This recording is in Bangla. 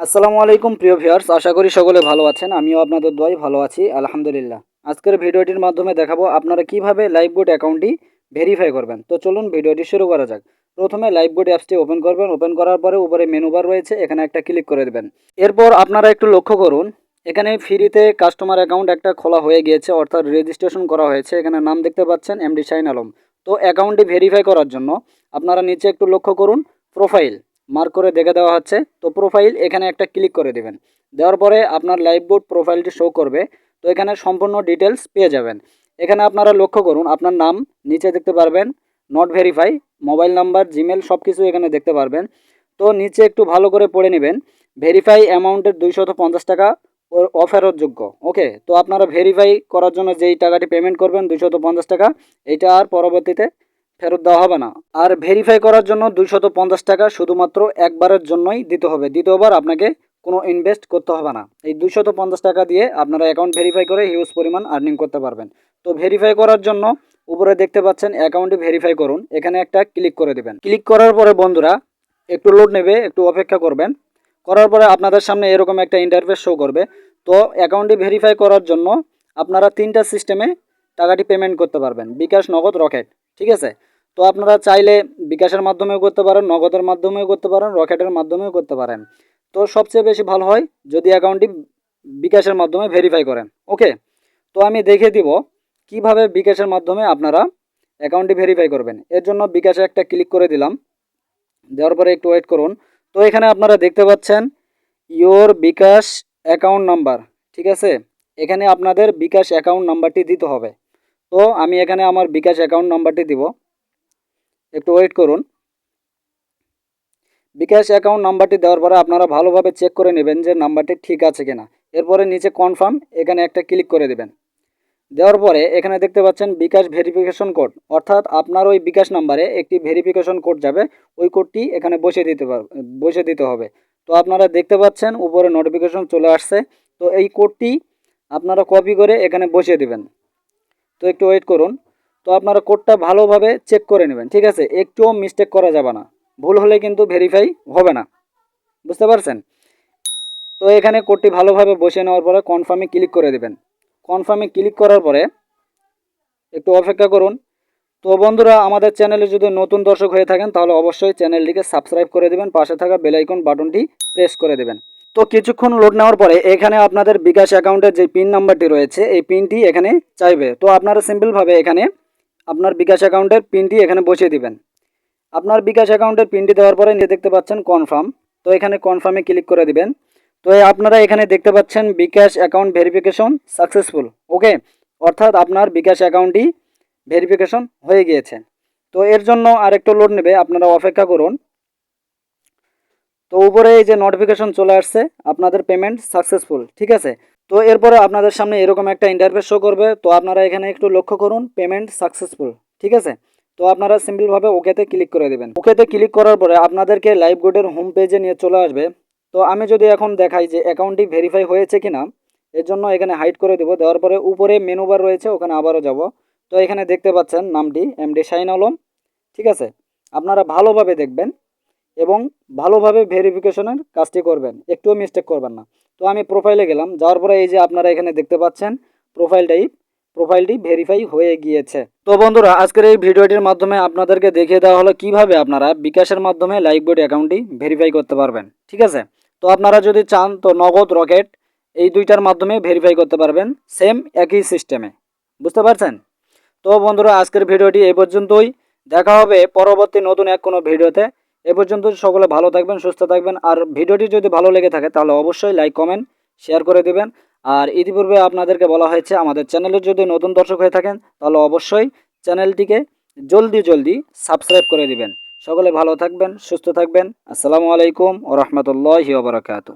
আসসালামু আলাইকুম, প্রিয় ভিউয়ার্স। আশা করি সকলে ভালো আছেন। আমিও আপনাদের দোয়াই ভালো আছি, আলহামদুলিল্লাহ। আজকের ভিডিওটির মাধ্যমে দেখাবো আপনারা কীভাবে লাইভগুড অ্যাকাউন্টটি ভেরিফাই করবেন। তো চলুন ভিডিওটি শুরু করা যাক। প্রথমে লাইভগুড অ্যাপসটি ওপেন করবেন। ওপেন করার পরে উপরে মেনু বার রয়েছে, এখানে একটা ক্লিক করে দেবেন। এরপর আপনারা একটু লক্ষ্য করুন, এখানে ফ্রিতে কাস্টমার অ্যাকাউন্ট একটা খোলা হয়ে গিয়েছে, অর্থাৎ রেজিস্ট্রেশন করা হয়েছে। এখানে নাম দেখতে পাচ্ছেন এমডি শাইন আলম তো অ্যাকাউন্টটি ভেরিফাই করার জন্য আপনারা নিচে একটু লক্ষ্য করুন প্রোফাইল মার্ক করে দেখে দেওয়া হচ্ছে। তো প্রোফাইল এখানে একটা ক্লিক করে দেবেন। দেওয়ার পরে আপনার লাইভ বোর্ড প্রোফাইলটি শো করবে। তো এখানে সম্পূর্ণ ডিটেলস পেয়ে যাবেন। এখানে আপনারা লক্ষ্য করুন, আপনার নাম নিচে দেখতে পারবেন not verify mobile number Gmail সব কিছু এখানে দেখতে পারবেন। তো নিচে একটু ভালো করে পড়ে নেবেন ভেরিফাই অ্যামাউন্টের দুইশত পঞ্চাশ টাকা অফেরতযোগ্য। ওকে তো আপনারা ভেরিফাই করার জন্য যেই টাকাটি পেমেন্ট করবেন, দুইশত পঞ্চাশ টাকা, এইটা আর পরবর্তীতে ফেরত দেওয়া হবে না। আর ভেরিফাই করার জন্য দুইশত পঞ্চাশ টাকা শুধুমাত্র একবারের জন্যই দিতে হবে। দ্বিতীয়বার আপনাকে কোনো ইনভেস্ট করতে হবে না। এই দুইশত পঞ্চাশ টাকা দিয়ে আপনারা অ্যাকাউন্ট ভেরিফাই করে হিউজ পরিমাণ আর্নিং করতে পারবেন। তো ভেরিফাই করার জন্য উপরে দেখতে পাচ্ছেন অ্যাকাউন্টে ভেরিফাই করুন। এখানে একটা ক্লিক করে দেবেন। ক্লিক করার পরে বন্ধুরা, একটু লোড নেবে, একটু অপেক্ষা করবেন। করার পরে আপনাদের সামনে এরকম একটা ইন্টারফেস শো করবে। তো অ্যাকাউন্টটি ভেরিফাই করার জন্য আপনারা তিনটা সিস্টেমে টাকাটি পেমেন্ট করতে পারবেন। বিকাশ, নগদ রকেট ঠিক আছে? তো আপনারা চাইলে বিকাশের মাধ্যমেও করতে পারেন, নগদের মাধ্যমেও করতে পারেন, রকেটের মাধ্যমেও করতে পারেন। তো সবচেয়ে বেশি ভালো হয় যদি অ্যাকাউন্টটি বিকাশের মাধ্যমে ভেরিফাই করেন। ওকে? তো আমি দেখে দিব কীভাবে বিকাশের মাধ্যমে আপনারা অ্যাকাউন্টটি ভেরিফাই করবেন। এর জন্য বিকাশে একটা ক্লিক করে দিলাম। দেওয়ার পরে একটু ওয়েট করুন। তো এখানে আপনারা দেখতে পাচ্ছেন ইয়োর বিকাশ অ্যাকাউন্ট নাম্বার ঠিক আছে? এখানে আপনাদের বিকাশ অ্যাকাউন্ট নাম্বারটি দিতে হবে। তো আমি এখানে আমার বিকাশ অ্যাকাউন্ট নাম্বারটি দিব। একটু ওয়েট করুন। বিকাশ অ্যাকাউন্ট নাম্বারটি দেওয়ার পরে আপনারা ভালোভাবে চেক করে নেবেন যে নাম্বারটি ঠিক আছে কিনা। এরপরে নিচে কনফার্ম এখানে একটা ক্লিক করে দেবেন। দেওয়ার পরে এখানে দেখতে পাচ্ছেন বিকাশ ভেরিফিকেশন কোড অর্থাৎ আপনার ওই বিকাশ নাম্বারে একটি ভেরিফিকেশন কোড যাবে। ওই কোডটি এখানে বসে দিতে পার বসে দিতে হবে। তো আপনারা দেখতে পাচ্ছেন উপরে নোটিফিকেশন চলে আসছে। তো এই কোডটি আপনারা কপি করে এখানে বসিয়ে দিবেন। তো একটু ওয়েট করুন। তো আপনারা কোডটা ভালোভাবে চেক করে নেবেন, ঠিক আছে? একটুও মিস্টেক করা যাবে না। ভুল হলে কিন্তু ভেরিফাই হবে না। বুঝতে পারছেন? তো এখানে কোডটি ভালোভাবে বসিয়ে নেওয়ার পরে কনফার্মে ক্লিক করে দেবেন। কনফার্মে ক্লিক করার পরে একটু অপেক্ষা করুন। তো বন্ধুরা, আমাদের চ্যানেলে যদি নতুন দর্শক হয়ে থাকেন, তাহলে অবশ্যই চ্যানেলটিকে সাবস্ক্রাইব করে দেবেন। পাশে থাকা বেলাইকন বাটনটি প্রেস করে দেবেন। তো কিছুক্ষণ লোড নেওয়ার পরে এখানে আপনাদের বিকাশ অ্যাকাউন্টের যে পিন নাম্বারটি রয়েছে, এই পিনটি এখানে চাইবে। তো আপনারা সিম্পলভাবে এখানে আপনার বিকাশ অ্যাকাউন্টের পিনটি এখানে বসিয়ে দিবেন। আপনার বিকাশ অ্যাকাউন্টের পিনটি দেওয়ার পরে নিয়ে দেখতে পাচ্ছেন কনফার্ম তো এখানে কনফার্মে ক্লিক করে দিবেন। তো আপনারা এখানে দেখতে পাচ্ছেন bKash account verification successful okay অর্থাৎ আপনার বিকাশ অ্যাকাউন্টটি ভেরিফিকেশন হয়ে গিয়েছে। তো এর জন্য আরেকটু লোড নেবে, আপনারা অপেক্ষা করুন। তো উপরে এই যে নোটিফিকেশন চলে আসছে, আপনাদের পেমেন্ট সাকসেসফুল ঠিক আছে? তো এরপরে আপনাদের সামনে এরকম একটা ইন্টারফেস শো করবে, তো আপনারা এখানে একটু লক্ষ্য করুন পেমেন্ট সাকসেসফুল ঠিক আছে? তো আপনারা সিম্পলভাবে ওকেতে ক্লিক করে দেবেন। ওকেতে ক্লিক করার পরে আপনাদেরকে লাইভ গোডের হোম পেজে নিয়ে চলে আসবে। তো আমি যদি এখন দেখাই যে অ্যাকাউন্টটি ভেরিফাই হয়েছে কি না এর জন্য এখানে হাইড করে দেবো। দেওয়ার পরে উপরে মেনু বার রয়েছে, ওখানে আবারও যাব। তো এখানে দেখতে পাচ্ছেন নামটি এমডি শাইন আলম ঠিক আছে? আপনারা ভালোভাবে দেখবেন। এবং ভালোভাবে ভেরিফিকেশনের কাজটি করবেন। একটুও মিস্টেক করবেন না। তো আমি প্রোফাইলে গেলাম। যাওয়ার পরে এই যে আপনারা এখানে দেখতে পাচ্ছেন প্রোফাইলটাই প্রোফাইলটি ভেরিফাই হয়ে গিয়েছে। তো বন্ধুরা, আজকের এই ভিডিওটির মাধ্যমে আপনাদেরকে দেখিয়ে দেওয়া হলো কীভাবে আপনারা বিকাশের মাধ্যমে লাইভ বোর্ড অ্যাকাউন্টটি ভেরিফাই করতে পারবেন। ঠিক আছে? তো আপনারা যদি চান তো নগদ রকেট এই দুইটার মাধ্যমে ভেরিফাই করতে পারবেন সেম একই সিস্টেমে বুঝতে পারছেন? তো বন্ধুরা, আজকের ভিডিওটি এই পর্যন্তই। দেখা হবে পরবর্তী নতুন এক কোনো ভিডিওতে। এ পর্যন্ত সকলে ভালো থাকবেন, সুস্থ থাকবেন। আর ভিডিওটি যদি ভালো লেগে থাকে, তাহলে অবশ্যই লাইক, কমেন্ট, শেয়ার করে দেবেন। আর ইতিপূর্বে আপনাদেরকে বলা হয়েছে, আমাদের চ্যানেলে যদি নতুন দর্শক হয়ে থাকেন, তাহলে অবশ্যই চ্যানেলটিকে জলদি জলদি সাবস্ক্রাইব করে দিবেন। সকলে ভালো থাকবেন, সুস্থ থাকবেন। আসসালামু আলাইকুম ও রহমতুল্লাহি ওবরাকাতু